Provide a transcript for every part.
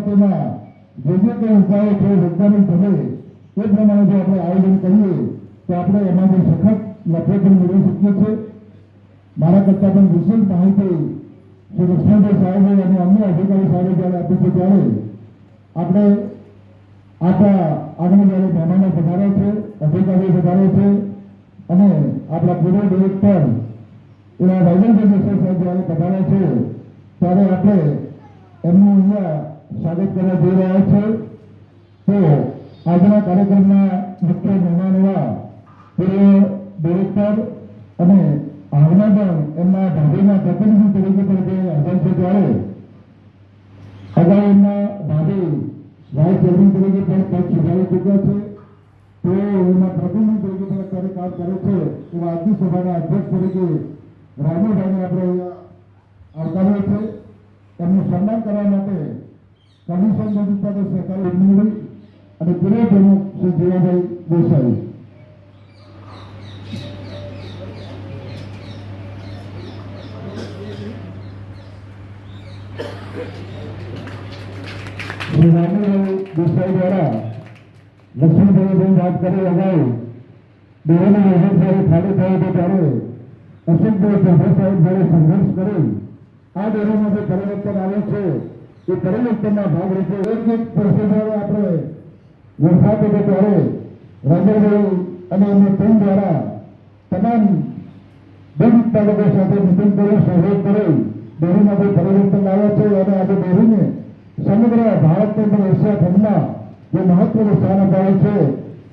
તેમાં જે ઉપાયો છે વૈજ્ઞાનિક બને એ પ્રમાણે જો આપણે આયોજન કરીએ, તો આપણે એમાંથી સખત પણ મેળવી શકીએ છીએ. મારા કરતાં પણ વિશેષ માહિતી શ્રી કૃષ્ણભાઈ સાહેબે અને અન્ય અધિકારી સાહેબે જ્યારે આપી છે ત્યારે આપણે આપણા આગળ જ્યારે મહેમાનો વધારે છે, અધિકારીઓ વધારે છે અને આપણા પૂર્વ ડિરેક્ટર એવા રાજેન્દ્ર મિશ્ર સાહેબ જ્યારે પધારે છે, ત્યારે આપણે એમનું અહીંયા સ્વાગત કરવા જઈ રહ્યા છે તો આજના કાર્યક્રમના મુખ્ય મહેમાન એવા પૂર્વ ડિરેક્ટર અને હાલમાં પણ એમના ભાભીના પ્રતિનિધિ તરીકે પણ જે હાજર છે ત્યારે અગાઉ એમના ભાભી વાઇસ ચેરમેન તરીકે પણ પદ સુધારી ચૂક્યા છે. તો એમના પ્રતિનિધિ તરીકે પણ અત્યારે કામ કરે છે. એવા આજની સભાના અધ્યક્ષ તરીકે રાજુભાઈને આપણે અહીંયા આવકારીએ છે. એમનું સન્માન કરવા માટે કમિશન રજિસ્ટર સહકારી ઉદ્યોગ અને પ્રમુખ શ્રી જીવાભાઈ દેસાઈ શ્રી રામભાઈ દેસાઈ દ્વારા વાત કરી અગાઉ દેવાની જ્યારે ખાલી થયો હતો ત્યારે અશોકભાઈ સાહેબ જ્યારે સંઘર્ષ કરી, આ ડેરીમાં જે પરિવર્તન આવ્યું છે. એ પરિવર્તનના ભાગરૂપે એક એક વર્ષે આપણે વરસાદ હતો ત્યારે રાજેશભાઈ અને અમે ટીમ દ્વારા તમામ બંધ તાલુકા સાથે મિટિંગ કરી, સહયોગ કર્યો ડેરીમાં જે પરિવર્તન લાવ્યા છે? અને આજે ડેરીને સમગ્ર ભારત તેમજ એશિયા ખંડમાં જે મહત્વનું સ્થાન અપાયું છે,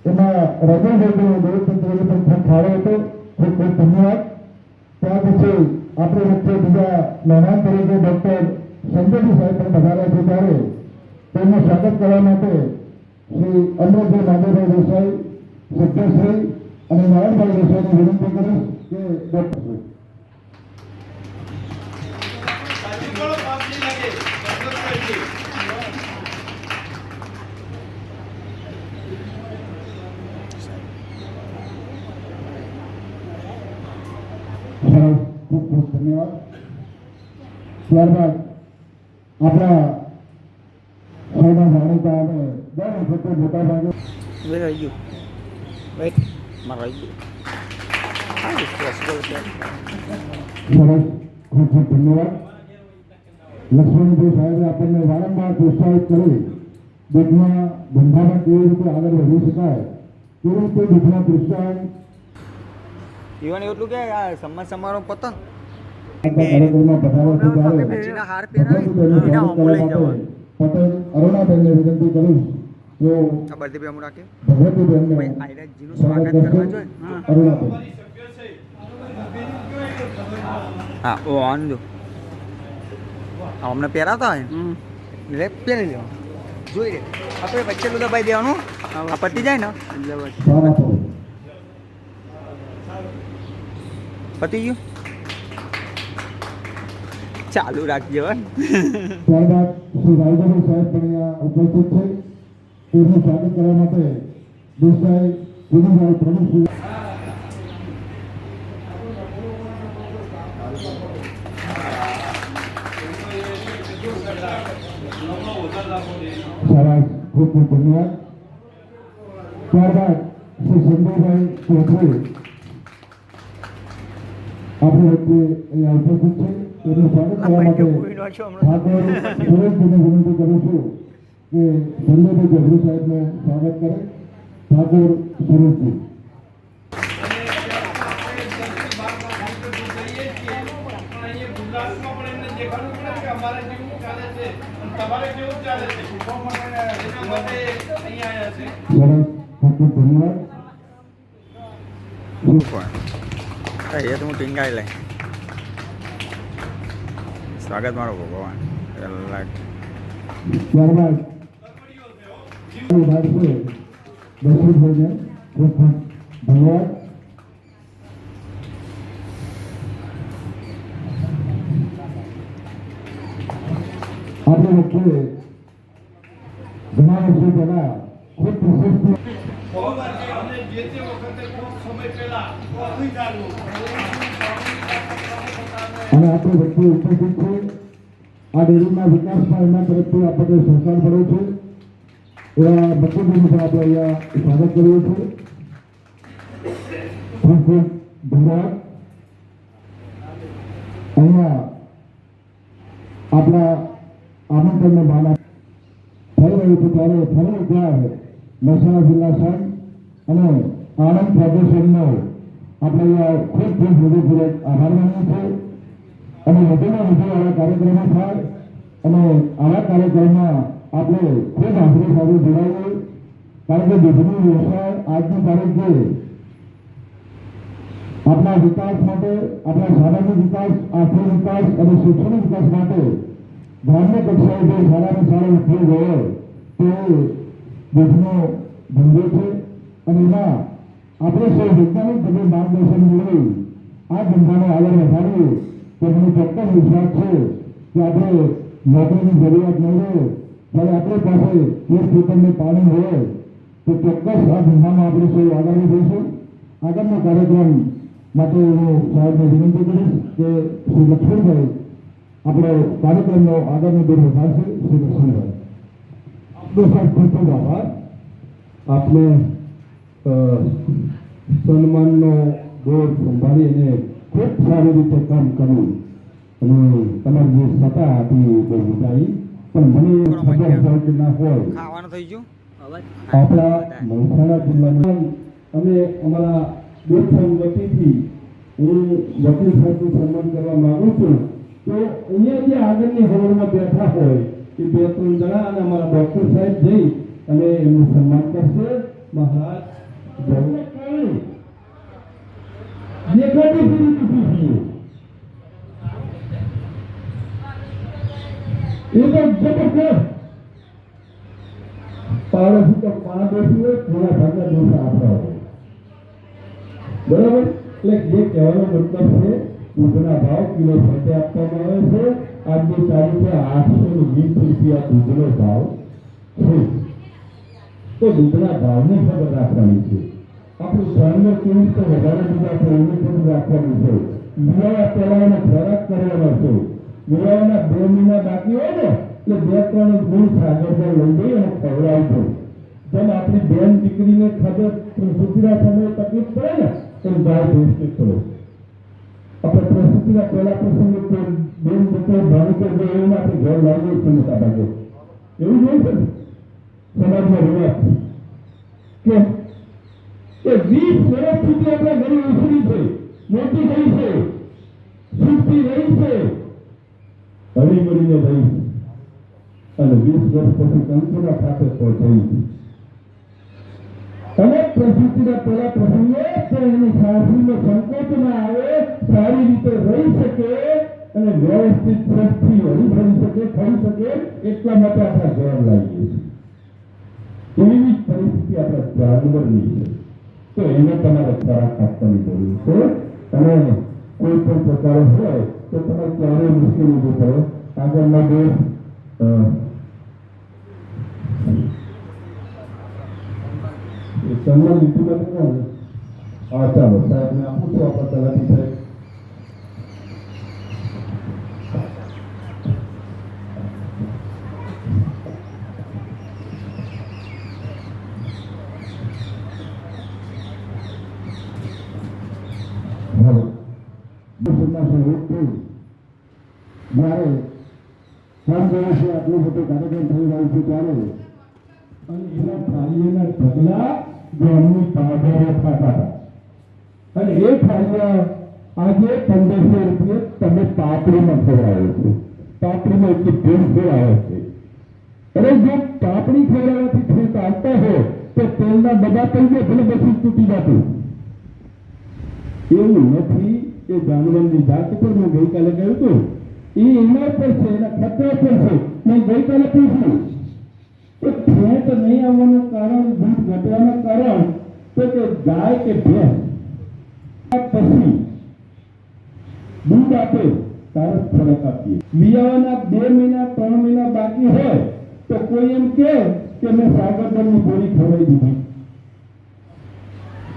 એમાં રાજેશભાઈનો લોકતંત્રને પણ ખૂબ ફાળો હતો. ખૂબ ખૂબ ધન્યવાદ. ત્યાર પછી આપણે વચ્ચે બીજા મહેમાન તરીકે ડોક્ટર સંજયજી સાહેબ પણ પધાર્યા છે ત્યારે તેમનું સ્વાગત કરવા માટે શ્રી અમૃતભાઈ માધવભાઈ દેસાઈ સત્યશ્રી અને નારાયણભાઈ દેસાઈની વિનંતી કરીશ કે ડોક્ટર ખૂબ ખૂબ ધન્યવાદ. ત્યારબાદ આપણા સૌના જાણીતા અને દર વખતે મોટા ભાગે? Wait, મારા સરસ. ખૂબ ખૂબ ધન્યવાદ. લક્ષ્મણભાઈ સાહેબે આપણને વારંવાર પ્રોત્સાહિત કરી દૂધના ધંધામાં કેવી રીતે આગળ વધી શકાય કેવી રીતે દૂધના પ્રોત્સાહન ઈવન એટલું કે આ સમાજ સમારોહ પતંગ. પટેલ અરુણાબેનને વિનંતી કરીશ જો આ બધી ભગવતીબેનને આયરાજીનું સ્વાગત સ્વાગત કરવા જોઈએ. હા. અરુણાબેન. હા ઓ આન જો. અમને પહેરાતા હોય એટલે પહેરી લેવાનું જોઈ લે. આપણે વચ્ચે દબાઈ દેવાનું. આ પતી જાય ને? એટલે પતી ગયું? ચાલુ રાખજો હો. ત્યારબાદ શ્રી રાયગઢ સાહેબ પણ અહીંયા ઉપસ્થિત છે તેમનું સ્વાગત કરવા માટે દેસાઈ વિનુભાઈ પ્રમુખ સારા ખૂબ ખૂબ ધન્યવાદ ત્યારબાદ શ્રી સંજયભાઈ ચૌધરી આપણી વચ્ચે અહીંયા ઉપસ્થિત છે તેમનું સ્વાગત કરવા માટે. ઠાકોર સુરેશભાઈને વિનંતી કરું છું કે સંજયભાઈ સાહેબને સ્વાગત કરે. ઠાકોર સુરેશજી ધન્યવાદ. એ તો હું ટીંગાઈ લઈ સ્વાગત મારો ભગવાન પહેલા ત્યારબાદ વિભાગ છે દર્શનભાઈને ખૂબ ખૂબ ધન્યવાદ આપણી વચ્ચે ઘણા વર્ષો પહેલા ખૂબ પ્રશસ્ત અને જે તે વખતે ખૂબ સમય પહેલા અને આપણી વચ્ચે ઉપસ્થિત છે આ ડેરીના વિકાસમાં એમના તરફથી આપણને સહકાર મળ્યો છે. એવા મતદારોનું પણ આપણે અહીંયા સ્વાગત કરીએ છીએ. ખૂબ ખૂબ ધન્યવાદ અહીંયા આપણા આમંત્રણને માન થઈ રહ્યું છે ત્યારે ફરી એકવાર મહેસાણા જિલ્લા સંઘ અને આણંદ ફેડરેશનનો આપણે અહીંયા ખૂબ ખૂબ હૃદયપૂર્વક આભાર માનીએ છીએ. અને વધુમાં વધુ આવા કાર્યક્રમો થાય અને આવા કાર્યક્રમમાં આપણે ખૂબ આગ્રહ સાથે જોડાઈએ કારણ કે દૂધનો વ્યવસાય આજની તારીખે આપણા વિકાસ માટે, આપણા સામાજિક વિકાસ, આર્થિક વિકાસ અને શૈક્ષણિક વિકાસ માટે ગ્રામ્ય કક્ષાએ જે સારામાં સારો ઉપયોગ હોય, તે દૂધનો ધંધો છે. અને એમાં આપણે સૌ વૈજ્ઞાનિક બધું માર્ગદર્શન મેળવી આ ધંધાને આગળ વધારીએ. તો મને ચોક્કસ વિશ્વાસ છે કે આપણે નોકરીની જરૂરિયાત નહીં હોય, જ્યારે આપણી પાસે એક ખેતરને પાણી હોય, તો ચોક્કસ આ ધંધામાં આપણે સૌ આગળ જઈશું આગળનો કાર્યક્રમ માટે હું સાહેબને વિનંતી કરીશ કે શ્રી લક્ષ્મણભાઈ આપણો કાર્યક્રમનો આગળનો દોર વધારશે. શ્રી લક્ષ્મણભાઈ, આપનો સાહેબ ખૂબ ખૂબ આભાર. આપને સન્માનનો દોર સંભાળી અને ખૂબ સારી રીતે કામ કર્યું અને તમારી જે સત્તા હતી બહુ વધારી પણ મને ખબર હોય કે ના હોય. ખાવાનું થઈ ગયું? આપણા મહેસાણા જિલ્લામાં અમે અમારા દેશસંઘ વતીથી હું વકીલ સાહેબનું સન્માન કરવા માંગુ છું. તો અહીંયા જે આગળની હોલમાં બેઠા હોય એ બે ત્રણ જણા અને અમારા ડોક્ટર સાહેબ જઈ અને એમનું સન્માન કરશે. મહારાજ જય. દેખાતી ફરી ચૂકી છીએ એ તો જબરદસ્ત પાડોશી તો પાડોશી હોય, થોડા હોય. બરાબર? એટલે જે કહેવાનો મતલબ છે, દૂધના ભાવ કિલો સાથે આપવામાં આવે છે. આજની તારીખે આઠસો ને વીસ રૂપિયા દૂધનો ભાવ છે. તો દૂધના ભાવને ખબર રાખવાની છે. આપણું ધર્મ કેવી રીતે વધારે દૂધ છે એની ખબર રાખવાનું છે? મેળાવા પહેલા ખોરાક કરવાનો છે. યુવાના બે મહિના બાકી હોય ને, એટલે બે ત્રણ ગુણ સાગરદાર લઈ જઈ અને ખવડાવજો જેમ આપણી બેન દીકરીને ખબર પ્રસુતિના સમયે તકલીફ પડે ને, એમ ગાય ભેંસને કરો આપણે પ્રસુતિના પહેલા પ્રસંગે બેન દીકરો ભાણી કે જો એવું આપણે ઘર લાવીએ છીએ મોટા ભાગે. એવું જ હોય છે સમાજમાં રિવાજ. કે કે વીસ સુધી આપણા ઘરે ઉછળી છે. મોટી થઈ છે. સુખી રહી છે. હળી મળીને છે. અને વીસ વર્ષ પછી કંકુના ખાતે પહોંચાઈ અને પ્રસૂતિના પહેલા પ્રસંગે તો એની સાસરીનો સંકોચ ના આવે, સારી રીતે રહી શકે અને વ્યવસ્થિત સ્વસ્થથી હળી ફરી શકે ફરી શકે, એટલા માટે આપણા ઘર લાગીએ છીએ એવી પરિસ્થિતિ આપણા જાનવરની છે. તો એને તમારે ખોરાક આપવાની જરૂર છે અને કોઈ પણ પ્રકારે હોય તો તમારે ક્યારેય મુશ્કેલી ઊભી પડે આગળના દેશ અ, એ સન્માન લીધું નથી કોણ હા ચાલો સાહેબને આપું છું આપણા તલાટી સાહેબ હવે દેશના સહયોગથી જ્યારે ત્રણ દિવસે આટલું મોટું કાર્યક્રમ થઈ રહ્યો છે ત્યારે અને જો પાપડી ખેડાવાથી ખેત આવતા હોય તો તેલના બધા થઈ ગયા ભલે પછી તૂટી જતું. એવું નથી, એ જાનવરની જાત પર હું ગઈકાલે કહ્યું હતું. એ એના પર છે, એના ખતરા પર છે. મેં ગઈકાલે પૂછ્યું તો ફેટ નહીં આવવાનું કારણ, દૂધ ઘટવાનું કારણ, તો કે ગાય કે ભેંસ? પછી દૂધ આપે તારે ફરક આપીએ. વિયાવાના બે મહિના, ત્રણ મહિના બાકી હોય, તો કોઈ એમ કે કે મેં સાગરદળની ગોળી ખવડાવી દીધી.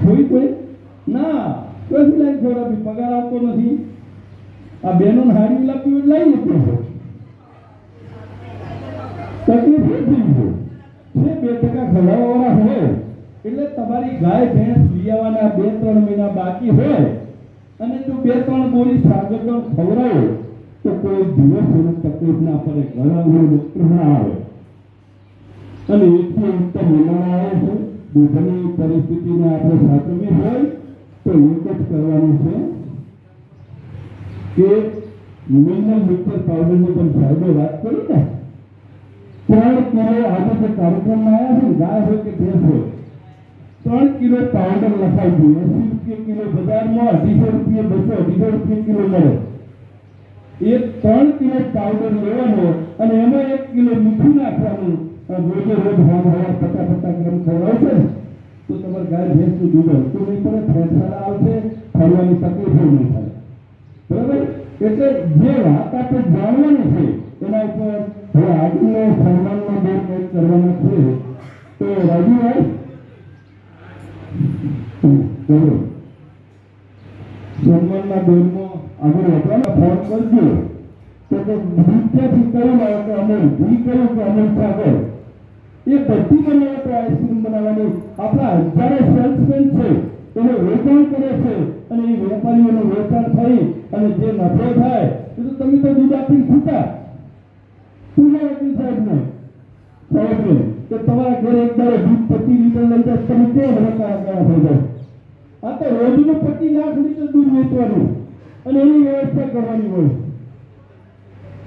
કોઈ કોઈ? ના, કોઈ લાઈન ખવડાવી પગાર આવતો નથી. આ બેનો હારી લાપી લઈ લીધું તકલીફ એ જે બે ટકા ખવડાવવાવાળા હોય. એટલે તમારી ગાય, ભેંસ વિયાવાના બે, ત્રણ મહિના બાકી હોય અને જો બે, ત્રણ બોરી સાગરનો ખવડાવો, તો કોઈ દિવસ એને તકલીફ ના પડે. ઘણા ડોક્ટર ના આવે. અને એકથી ઉત્તમ મહેમાન આવે છે. દૂધની પરિસ્થિતિને આપણે સાચવવી હોય તો એક જ કરવાનું છે. કે મિનરલ મિક્સર પાવડરની પણ સાહેબે વાત કરી ને, ત્રણ કિલો આજે જે કાર્યક્રમમાં આવ્યા છે ગાય હોય કે ભેંસ હોય, ત્રણ કિલો પાવડર લખાઈ ગયું એસી રૂપિયા કિલો બજારમાં અઢીસો રૂપિયા બસો, અઢીસો રૂપિયા કિલો મળે. એક ત્રણ કિલો પાવડર લેવાનો અને એમાં એક કિલો મીઠું નાખવાનું. રોજે રોજ હોમ હવા પચાસ પચાસ ગ્રામ ખવડાવશે છે તો તમારે ગાય, ભેંસનું દૂધ તો નહીં પડે ફેરફાર આવશે, ફરવાની તકલીફ નહીં થાય. બરાબર? એટલે જે વાત છે, એના ઉપર હવે તો રાજુભાઈ? સન્માનના દોરમાં આગળ વધવાના ફોન કરજો. તો વિદ્યાર્થી કયું આપણા હજારો સેલ્સમેન છે. એનું વેચાણ કરે છે અને એ વેપારીઓનું વેચાણ થઈ અને જે નફો થાય, એ તો તમે તો દૂધ આપીને છૂટા. પૂજા વકીલ સાહેબને સાહેબને કે તમારા ઘરે એક દાડો દૂધ પચીસ લીટર લઈ જાય તમે તે રકા ગયા થઈ જાય આ તો રોજનું પચીસ લાખ લીટર દૂધ વેચવાનું અને એની વ્યવસ્થા કરવાની હોય.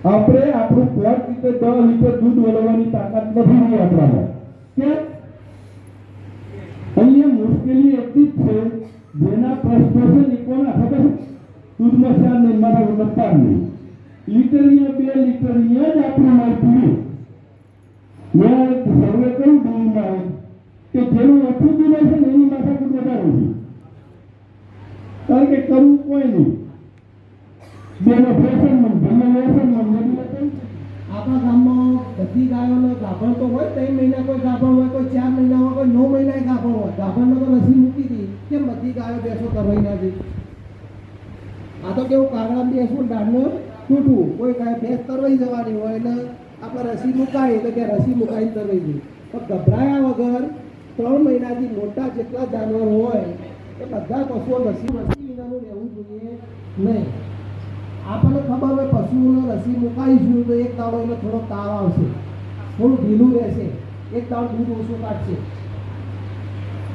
આપણે આપણું પ્લસ રીતે દસ લીટર દૂધ વળવાની તાકાત નથી આપણામાં. અહીંયા મુશ્કેલી એટલી જ છે, જેના પ્રશ્નો છે કોના ખબર? દૂધમાં શાર નહીં મારા નફા નહીં લીટર બે લીટર જ આપણું માલ મેં સર્વે કર્યું દૂધમાં કે જેનું ઓછું દૂધ છે ને એની માથાકૂટ વધારે છે કારણ કે કરવું કોઈ નહીં બેનો ફેશન મન બંને વ્યસન મન નથી. આપણા ગામમાં બધી ગાયોનો ગાભણ તો હોય, ત્રણ મહિના કોઈ ગાભણ હોય, કોઈ ચાર મહિના હોય, કોઈ નવ મહિના ગાભણ હોય. ગાભણનો તો રસી મૂકી હતી કેમ બધી ગાયો બેસો કરવાઈ ના હતી આ તો કેવું કાગડા બેસવું દાંડનું તૂટવું. કોઈ ગાય ભેંસ તરવાઈ જવાની હોય ને આપણે રસી મુકાય તો કે રસી મુકાઈને તરવાઈ ગઈ પણ ગભરાયા વગર ત્રણ મહિનાથી મોટા જેટલા જાનવર હોય એ બધા પશુઓ રસી રસી વિનાનું રહેવું જોઈએ નહીં. આપણને ખબર પશુઓને રસી મુકાવીશું તો એક દાડો એટલે થોડો તાવ આવશે. થોડું ઢીલું રહેશે. એક દાડો દૂધ ઓછું કાઢશે.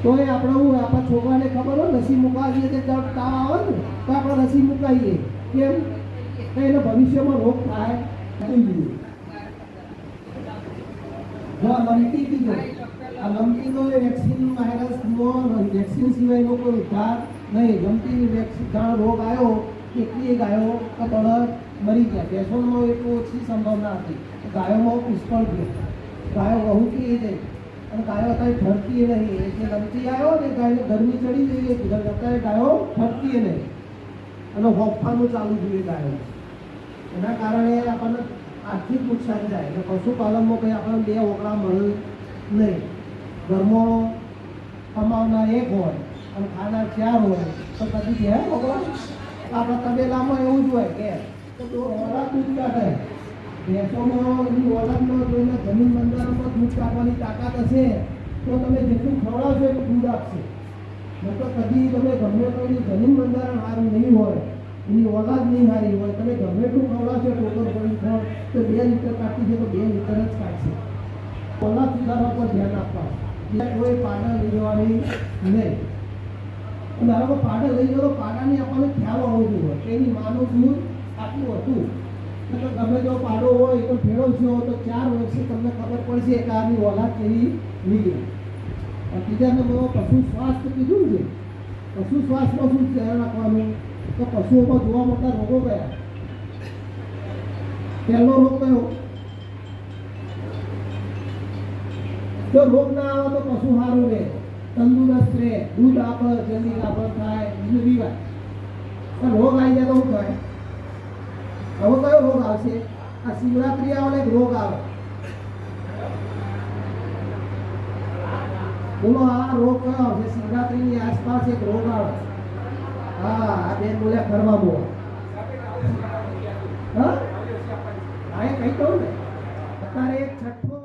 તો એ આપણે હું, આપણા છોકરાને ખબર હોય રસી મુકાવીએ તો તાવ આવે ને, તો આપણે રસી મુકાઈએ. કેમ? તો એને ભવિષ્યમાં રોગ થાય નહીં. જો આ કીધો, આ લંપીનો વેક્સિન વાયરસનો વેક્સિન સિવાયનો કોઈ ઉદ્ધાર નહીં. લંપી વેક્સિન રોગ આવ્યો, કેટલી ગાયો કે બળદ મરી ગયા. ભેંસોમાં એટલું ઓછી સંભાવના હતી. ગાયોમાં પુષ્કળ ગયો ગાયો વહુકી જાય અને ગાયો અત્યારે ફરતી નહીં. એટલે ગમતી આવ્યો ને ગાયને ગરમી ચડી જઈએ અત્યારે ગાયો ફરતી નહીં. અને હોફાનું ચાલુ જોઈએ ગાયો એના કારણે આપણને આર્થિક નુકસાન જાય એટલે પશુપાલનમાં કંઈ આપણને બે ઓકળા મળે નહીં. ઘરમાં કમાવનાર એક હોય અને ખાનાર ચાર હોય. તો કદી બે ઓકળા આપણા તબેલામાં એવું જ હોય કે તો જો ઓળા દૂધ ભેંસોમાં એની ઓળખમાં જોઈને જમીન બંધારણમાં તાકાત હશે તો તમે જેટલું ખવડાવશો આપશે કદી તમે ગમે તો જમીન બંધારણ સારું તમે ગમે એટલું ખવડાવશો ટોકર તો બે લીટર કાઢી છે તો બે લીટર જ કાઢશે. ઓલાદ સુધારવા પર ધ્યાન આપવા કોઈ પાડા લઈ જવાની નહીં ધારો કે પાડા લઈ જાઓ પાડાની આપણને ખ્યાલ હોવો જોઈએ. એની માનું દૂધ આટલું હતું. એટલે તમે જો પાડો હોય તો ફેરવશો, તો ચાર વર્ષે તમને ખબર પડશે કે આની ઓલાદ કેવી નીકળે. બીજા નંબરમાં પશુ સ્વાસ્થ્ય કીધું છે. પશુ સ્વાસ્થ્યમાં શું ધ્યાન રાખવાનું? તો પશુઓમાં જોવા મળતા રોગો કયા? પહેલો રોગ કયો? જો રોગ ના આવે તો પશુ સારું રહે. તંદુરસ્ત રહે. દૂધ આપે, જલ્દી આપે થાય બીજું પણ રોગ આવી જાય તો શું થાય? હવે કયો રોગ આવશે? આ શિવરાત્રી આવે રોગ આવે. બોલો, આ રોગ કયો આવશે? શિવરાત્રીની આસપાસ એક રોગ આવે. હા, આ બેન બોલ્યા ફરવા બો હા? કઈ કહું ને. અત્યારે એક છઠ્ઠો